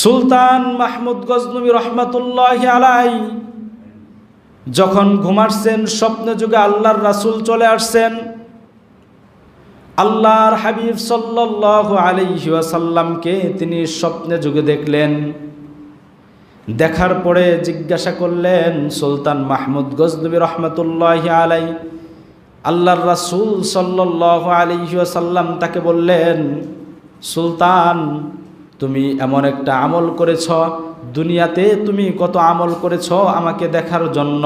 সুলতান মাহমুদ গজনবী রহমতুল্লাহ আলাই যখন ঘুমাচ্ছেন স্বপ্নে যুগে আল্লাহর রাসুল চলে আসছেন, আল্লাহর হাবিব সাল্লাল্লাহু আলাইহি ওয়াসাল্লামকে তিনি স্বপ্নে যুগে দেখলেন। দেখার পরে জিজ্ঞাসা করলেন, সুলতান মাহমুদ গজনবী রহমতুল্লাহ আলাই আল্লাহর রাসূল সাল্লাল্লাহু আলাইহি ওয়াসাল্লাম তাকে বললেন, সুলতান তুমি এমন একটা আমল করেছ, দুনিয়াতে তুমি কত আমল করেছ আমাকে দেখার জন্য।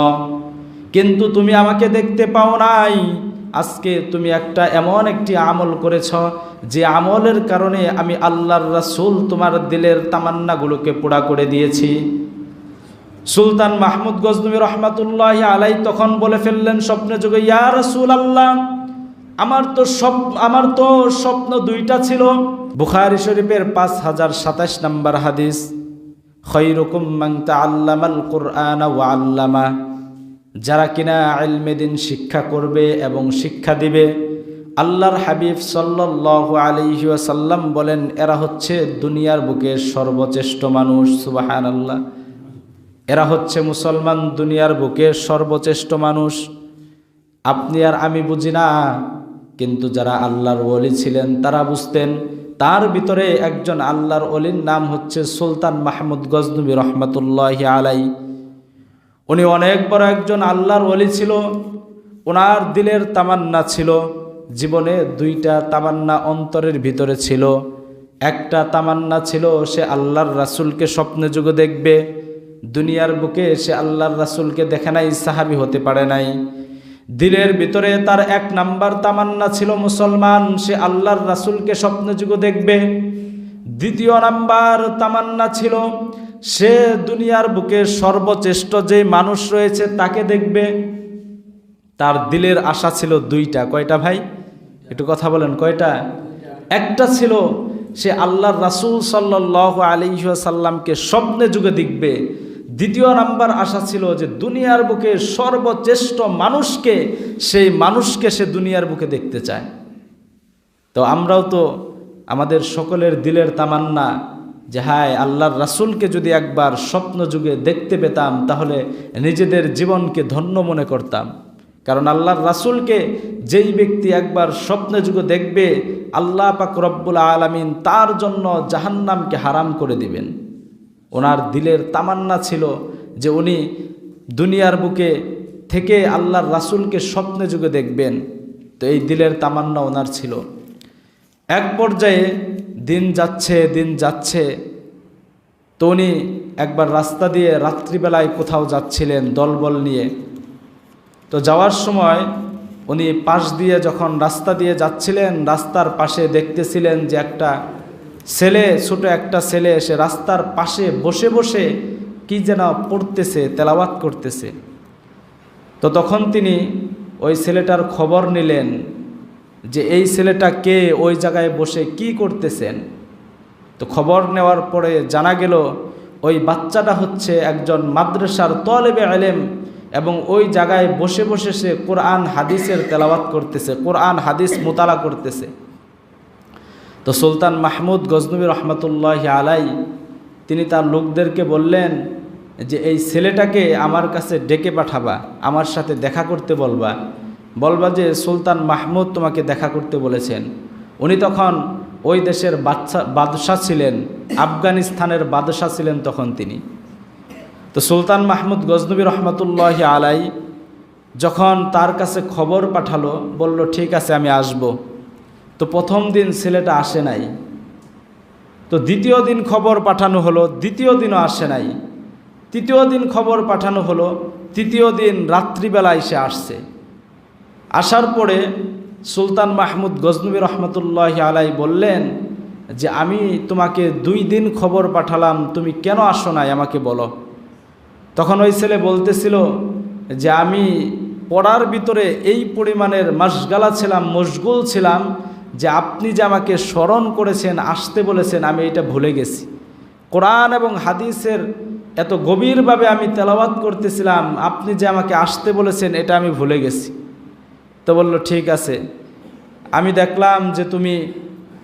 কিন্তু তুমি আমাকে দেখতে পাও নাই। আজকে তুমি একটা এমন একটি আমল করেছ, যে আমলের কারণে আমি আল্লাহর রাসুল তোমার দিলের তামান্নাগুলোকে পোড়া করে দিয়েছি। সুলতান মাহমুদ গজনবী রহমাতুল্লাহ আলাই তখন বলে ফেললেন স্বপ্নে যুগে ইয়া রসুল আল্লাহ আমার তো স্বপ আমার তো স্বপ্ন দুইটা ছিল। বুখারি শরীফের পাঁচ হাজার সাতাশ নম্বর হাদিস, খৈরকুম মাংতা আল্লামাল কোরআন ও আল্লামা। যারা কিনা আলমেদিন শিক্ষা করবে এবং শিক্ষা দিবে, আল্লাহর হাবিব সাল্লাহ আলহি সাল্লাম বলেন, এরা হচ্ছে দুনিয়ার বুকে সর্বশ্রেষ্ঠ মানুষ সুবাহান আল্লাহ এরা হচ্ছে মুসলমান দুনিয়ার বুকে সর্বশ্রেষ্ঠ মানুষ। আপনি আর আমি বুঝি না কিন্তু যারা আল্লাহর ওলি ছিলেন, তারা বুঝতেন তার ভিতরে একজন আল্লাহর অলির নাম হচ্ছে সুলতান মাহমুদ গজনবী রহমতুল্লাহ আলাই উনি অনেক বড় একজন আল্লাহর অলি ছিল, ওনার দিলের তামান্না ছিল, জীবনে দুইটা তামান্না অন্তরের ভিতরে ছিল। একটা তামান্না ছিল, সে আল্লাহর রাসুলকে স্বপ্নে যুগে দেখবে, দুনিয়ার বুকে সে আল্লাহর রাসুলকে দেখে নাই, সাহাবি হতে পারে নাই। দিলের ভিতরে তার এক নাম্বার তামান্না ছিল মুসলমান, সে আল্লাহর রাসুলকে স্বপ্নে যুগে দেখবে। দ্বিতীয় নাম্বার তামান্না ছিল, সে দুনিয়ার বুকে সর্বশ্রেষ্ঠ যে মানুষ রয়েছে তাকে দেখবে। তার দিলের আশা ছিল দুইটা। কয়টা ভাই? একটু কথা বলেন, কয়টা? একটা ছিল, সে আল্লাহর রাসুল সাল্লাহ আলিহাসাল্লামকে স্বপ্নে যুগে দেখবে। দ্বিতীয় নাম্বার আশা ছিল যে দুনিয়ার বুকে সর্বশ্রেষ্ঠ মানুষকে, সেই মানুষকে সে দুনিয়ার বুকে দেখতে চায়। তো আমরাও তো আমাদের সকলের দিলের তামান্না যে হায়, আল্লাহর রাসুলকে যদি একবার স্বপ্ন যুগে দেখতে পেতাম, তাহলে নিজেদের জীবনকে ধন্য মনে করতাম। কারণ আল্লাহর রাসুলকে যেই ব্যক্তি একবার স্বপ্ন যুগে দেখবে, আল্লাহ পাক রব্বুল আলমিন তার জন্য জাহান্নামকে হারাম করে দিবেন। ওনার দিলের তামান্না ছিল যে উনি দুনিয়ার বুকে থেকে আল্লাহর রাসুলকে স্বপ্নে যুগে দেখবেন। তো এই দিলের তামান্না ওনার ছিল। এক পর্যায়ে দিন যাচ্ছে দিন যাচ্ছে। তো উনি একবার রাস্তা দিয়ে রাত্রিবেলায় কোথাও যাচ্ছিলেন দলবল নিয়ে। তো যাওয়ার সময় উনি পাশ দিয়ে যখন রাস্তা দিয়ে যাচ্ছিলেন, রাস্তার পাশে দেখতেছিলেন যে একটা ছেলে, ছোট একটা ছেলে এসে রাস্তার পাশে বসে বসে কি যেন পড়তেছে, তেলাওয়াত করতেছে। তো তখন তিনি ওই ছেলেটার খবর নিলেন যে এই ছেলেটা কে, ওই জায়গায় বসে কি করতেছেন। তো খবর নেওয়ার পরে জানা গেল ওই বাচ্চাটা হচ্ছে একজন মাদ্রাসার তলেবে আলেম এবং ওই জায়গায় বসে বসে সে কোরআন, হাদিসের তেলাওয়াত করতেছে, কোরআন, হাদিস মোতালা করতেছে। তো সুলতান মাহমুদ গজনবী রহমতুল্লাহ আলাই, তিনি তার লোকদেরকে বললেন যে, এই ছেলেটাকে আমার কাছে ডেকে পাঠাবা, আমার সাথে দেখা করতে বলবা। বলবা যে, সুলতান মাহমুদ তোমাকে দেখা করতে বলেছেন। উনি তখন ওই দেশের বাদশা, বাদশাহ ছিলেন, আফগানিস্তানের বাদশাহ ছিলেন তখন তিনি। তো সুলতান মাহমুদ গজনবী রহমতুল্লাহ আলাই যখন তার কাছে খবর পাঠালো, বলল, ঠিক আছে, আমি আসব। তো প্রথম দিন ছেলেটা আসে নাই। তো দ্বিতীয় দিন খবর পাঠানো হলো, দ্বিতীয় দিনও আসে নাই। তৃতীয় দিন খবর পাঠানো হলো, তৃতীয় দিন রাত্রিবেলায় সে আসছে। আসার পরে সুলতান মাহমুদ গজনবী রহমতুল্লাহ আলাই বললেন যে, আমি তোমাকে দুই দিন খবর পাঠালাম, তুমি কেন আসো নাই আমাকে বলো? তখন ওই ছেলে বলতেছিল যে, আমি পড়ার ভিতরে এই পরিমাণের মাসগালা ছিলাম, মশগুল ছিলাম যে আপনি যে আমাকে স্মরণ করেছেন, আসতে বলেছেন, আমি এটা ভুলে গেছি। কোরআন এবং হাদিসের এত গভীরভাবে আমি তেলাওয়াত করতেছিলাম, আপনি যে আমাকে আসতে বলেছেন, এটা আমি ভুলে গেছি। তো বলল, ঠিক আছে। আমি দেখলাম যে তুমি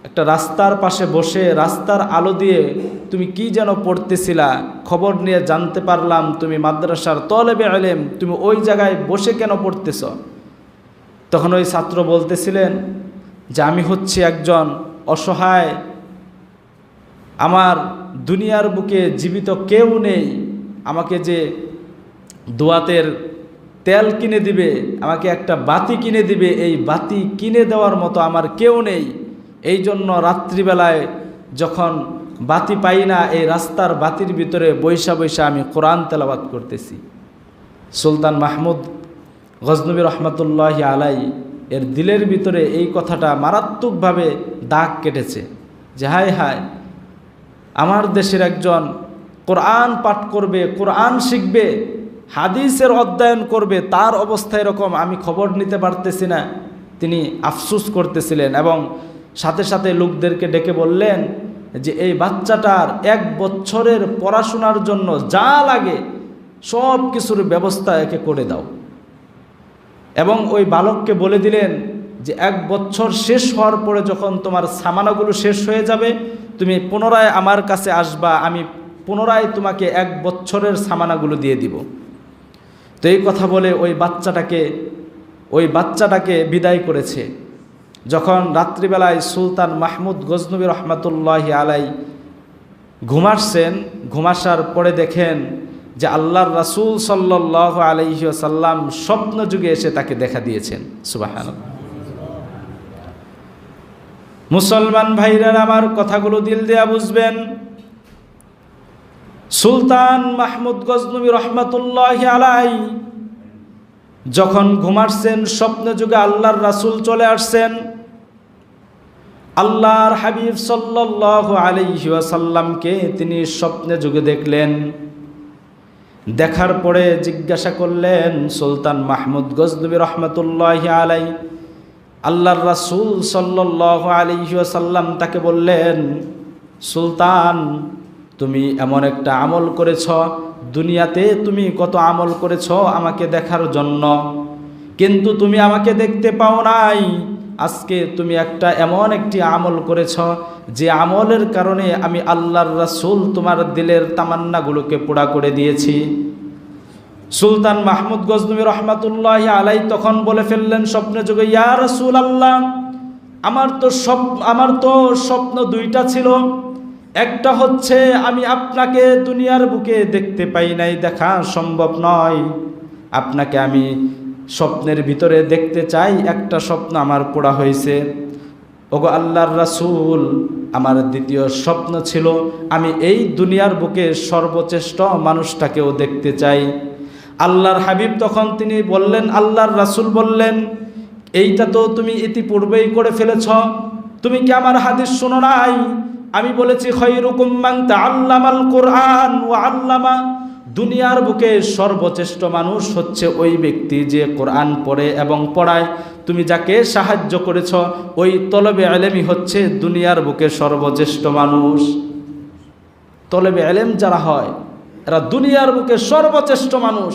একটা রাস্তার পাশে বসে রাস্তার আলো দিয়ে তুমি কি যেন পড়তেছিলা, খবর নিয়ে জানতে পারলাম তুমি মাদ্রাসার তলেবে আলেম, তুমি ওই জায়গায় বসে কেন পড়তেছ? তখন ওই ছাত্র বলতেছিলেন যে আমি হচ্ছি একজন অসহায়। আমার দুনিয়ার বুকে জীবিত কেউ নেই। আমাকে যে দোয়াতের তেল কিনে দিবে, আমাকে একটা বাতি কিনে দিবে, এই বাতি কিনে দেওয়ার মতো আমার কেউ নেই। এই জন্য রাত্রিবেলায় যখন বাতি পাই না, এই রাস্তার বাতির ভিতরে বৈশা বৈশা আমি কোরআন তেলাবাত করতেছি। সুলতান মাহমুদ গজনবী রহমতুল্লাহ আলাই এর দিলের ভিতরে এই কথাটা মারাত্মকভাবে দাগ কেটেছে যে হায় হায়, আমার দেশের একজন কোরআন পাঠ করবে, কোরআন শিখবে, হাদিসের অধ্যয়ন করবে, তার অবস্থা এরকম আমি খবর নিতে পারতেছি না। তিনি আফসুস করতেছিলেন এবং সাথে সাথে লোকদেরকে ডেকে বললেন যে এই বাচ্চাটার এক বছরের পড়াশোনার জন্য যা লাগে সব কিছুর ব্যবস্থা একে করে দাও। এবং ওই বালককে বলে দিলেন যে এক বছর শেষ হওয়ার পরে যখন তোমার সামানাগুলো শেষ হয়ে যাবে, তুমি পুনরায় আমার কাছে আসবা, আমি পুনরায় তোমাকে এক বছরের সামানাগুলো দিয়ে দিব। তো এই কথা বলে ওই বাচ্চাটাকে ওই বাচ্চাটাকে বিদায় করেছে। যখন রাত্রিবেলায় সুলতান মাহমুদ গজনবী রহমতুল্লাহ আলাই ঘুমাসছেন, ঘুমাসার পরে দেখেন যে আল্লাহর রাসুল সাল্লাহ আলহিসাল্লাম স্বপ্ন যুগে এসে তাকে দেখা দিয়েছেন। সুবাহান মুসলমান ভাইরা আমার কথাগুলো দিল দেয়া বুঝবেন। সুলতান মাহমুদ গজনবী রহমতুল্লাহ আলাই যখন ঘুমাচ্ছেন স্বপ্ন যুগে আল্লাহর রাসুল চলে আসছেন, আল্লাহর হাবিব সাল্লাহ আলহিসাল্লামকে তিনি স্বপ্নে যুগে দেখলেন। দেখার পরে জিজ্ঞাসা করলেন, সুলতান মাহমুদ গজনবী রহমতুল্লাহ আলাই আল্লাহর রাসুল সাল্লাহ আলহিসাল্লাম তাকে বললেন, সুলতান, তুমি এমন একটা আমল করেছ, দুনিয়াতে তুমি কত আমল করেছ আমাকে দেখার জন্য। কিন্তু তুমি আমাকে দেখতে পাও নাই। আজকে তুমি একটা এমন একটি আমল করেছ, যে আমলের কারণে আমি আল্লাহর রাসুল তোমার দিলের তামান্নাগুলোকে পোড়া করে দিয়েছি। সুলতান মাহমুদ গজনবী রহমাতুল্লাহ আলাই তখন বলে ফেললেন স্বপ্নে যুগে, ইয়া রসুল আল্লাহ আমার তো স্বপ্ন আমার তো স্বপ্ন দুইটা ছিল। একটা হচ্ছে, আমি আপনাকে দুনিয়ার বুকে দেখতে পাই নাই, দেখা সম্ভব নয়। আপনাকে আমি স্বপ্নের ভিতরে দেখতে চাই, একটা স্বপ্ন আমার পোড়া হয়েছে। ওগো আল্লাহর রাসুল, আমার দ্বিতীয় স্বপ্ন ছিল, আমি এই দুনিয়ার বুকে সর্বশ্রেষ্ঠ মানুষটাকেও দেখতে চাই। আল্লাহর হাবিব তখন তিনি বললেন, আল্লাহর রাসুল বললেন, এইটা তো তুমি ইতিপূর্বেই করে ফেলেছ। তুমি কি আমার হাদিস শোনো নাই? আমি বলেছি খৈরুকুম্মাং আল্লামাল কোরআন ও আল্লামা দুনিয়ার বুকে সর্বশ্রেষ্ঠ মানুষ হচ্ছে ওই ব্যক্তি যে কোরআন পড়ে এবং পড়ায়। তুমি যাকে সাহায্য করেছ, ওই তলবে আলেমই হচ্ছে দুনিয়ার বুকে সর্বশ্রেষ্ঠ মানুষ। তলবে আলেম যারা হয়, এরা দুনিয়ার বুকে সর্বশ্রেষ্ঠ মানুষ।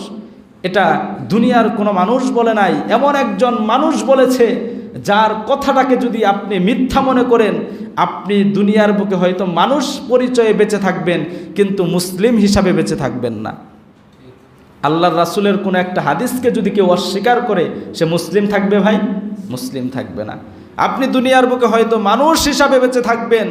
এটা দুনিয়ার কোনো মানুষ বলে নাই, এমন একজন মানুষ বলেছে যার কথাটাকে যদি আপনি মিথ্যা মনে করেন, আপনি দুনিয়ার বুকে হয়তো মানুষ পরিচয়ে বেঁচে থাকবেন, কিন্তু মুসলিম হিসাবে বেঁচে থাকবেন না। আল্লাহ রাসুলের কোনো একটা হাদিসকে যদি কেউ অস্বীকার করে, সে মুসলিম থাকবে ভাই? মুসলিম থাকবে না। আপনি দুনিয়ার বুকে হয়তো মানুষ হিসাবে বেঁচে থাকবেন,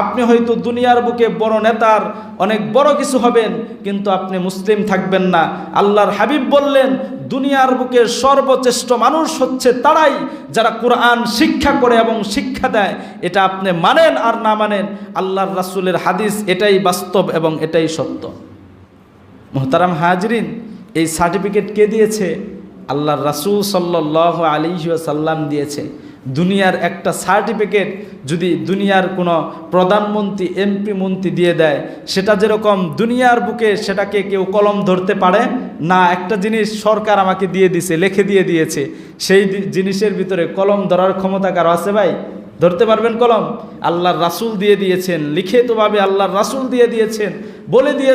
আপনি হয়তো দুনিয়ার বুকে বড় নেতার অনেক বড় কিছু হবেন, কিন্তু আপনি মুসলিম থাকবেন না। আল্লাহর হাবিব বললেন, দুনিয়ার বুকে সর্বশ্রেষ্ঠ মানুষ হচ্ছে তারাই যারা কোরআন শিক্ষা করে এবং শিক্ষা দেয়। এটা আপনি মানেন আর না মানেন, আল্লাহর রাসুলের হাদিস এটাই বাস্তব এবং এটাই সত্য। মোহতারাম হাজরিন, এই সার্টিফিকেট কে দিয়েছে? আল্লাহর রাসুল সাল্লাহ আলী সাল্লাম দিয়েছে। দুনিয়ার একটা সার্টিফিকেট যদি দুনিয়ার কোনো প্রধানমন্ত্রী এমপি মন্ত্রী দিয়ে দেয়, সেটা যেরকম দুনিয়ার বুকে সেটাকে কেউ কলম ধরতে পারে না, একটা জিনিস সরকার আমাকে দিয়ে দিছে, লিখে দিয়ে দিয়েছে, সেই জিনিসের ভিতরে কলম ধরার ক্ষমতা কারও আছে ভাই? ধরতে পারবেন কলম? আল্লাহর রাসুল দিয়ে দিয়েছেন, লিখিতভাবে আল্লাহর রাসুল দিয়ে দিয়েছেন, বলে দিয়ে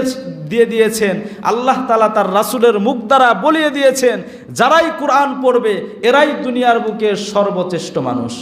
দিয়ে দিয়েছেন, আল্লাহ তালা তার রাসুলের মুখ দ্বারা বলিয়ে দিয়েছেন, যারাই কোরআন পড়বে, এরাই দুনিয়ার বুকে সর্বশ্রেষ্ঠ মানুষ।